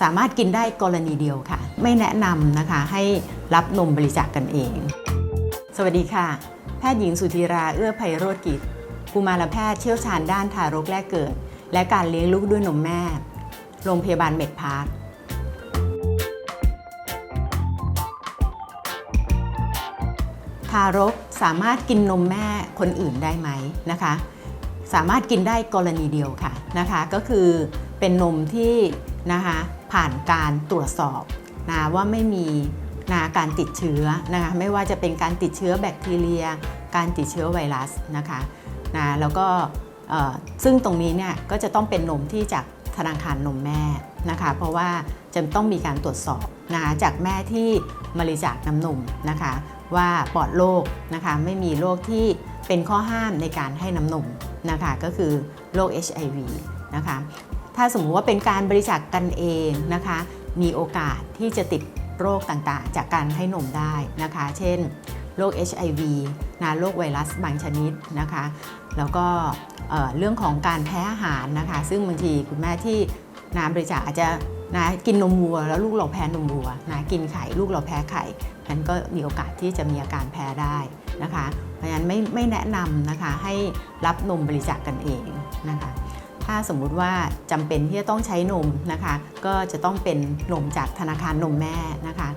สามารถกินได้กรณีเดียวค่ะ ไม่แนะนำนะคะให้รับนมบริจาคกันเอง สวัสดีค่ะ แพทย์หญิงสุธีราเอื้อไพโรธกิจกุมารแพทย์เชี่ยวชาญด้านทารกแรกเกิด และการเลี้ยงลูกด้วยนมแม่ โรงพยาบาลเมดพาร์คทารกสามารถกินนมแม่คนอื่นได้ไหมนะคะ สามารถกินได้กรณีเดียวค่ะนะคะ ก็คือเป็นนมที่นะคะ ผ่านการตรวจสอบนะว่าไม่มีนะการติดเชื้อนะคะไม่ว่าจะเป็นการติดเชื้อแบคทีเรีย การติดเชื้อไวรัสนะคะนะแล้วก็ซึ่งตรงนี้เนี่ยก็จะต้องเป็นนมที่จากธนาคารนมแม่นะคะเพราะว่าจะต้องมีการตรวจสอบนะจากแม่ที่บริจาคน้ำนมนะคะว่าปลอดโรคนะคะไม่มีโรคที่เป็นข้อห้ามในการให้น้ำนมนะคะก็คือโรค HIV นะคะ ถ้าสมมุติว่าเป็นการบริจาคกันเองนะคะ มีโอกาสที่จะติดโรคต่างๆ จากการให้นมได้นะคะ เช่น โรค HIV นะโรคไวรัสบางชนิดนะคะ แล้วก็เอ่อเรื่องของการแพ้อาหารนะคะ ซึ่งบางทีคุณแม่ที่น้ำบริจาคอาจจะนะกินนมวัวแล้วลูกเราแพ้นมวัวนะกินไข่ลูกเราแพ้ไข่นั้นก็มีโอกาสที่จะมีอาการแพ้ได้นะคะ เพราะฉะนั้นไม่ไม่แนะนำนะคะให้รับนมบริจาคกันเองนะคะ ถ้าสมมุติว่าจำเป็นที่จะต้องใช้นมนะคะ ก็จะต้องเป็นนมจากธนาคารนมแม่นะคะ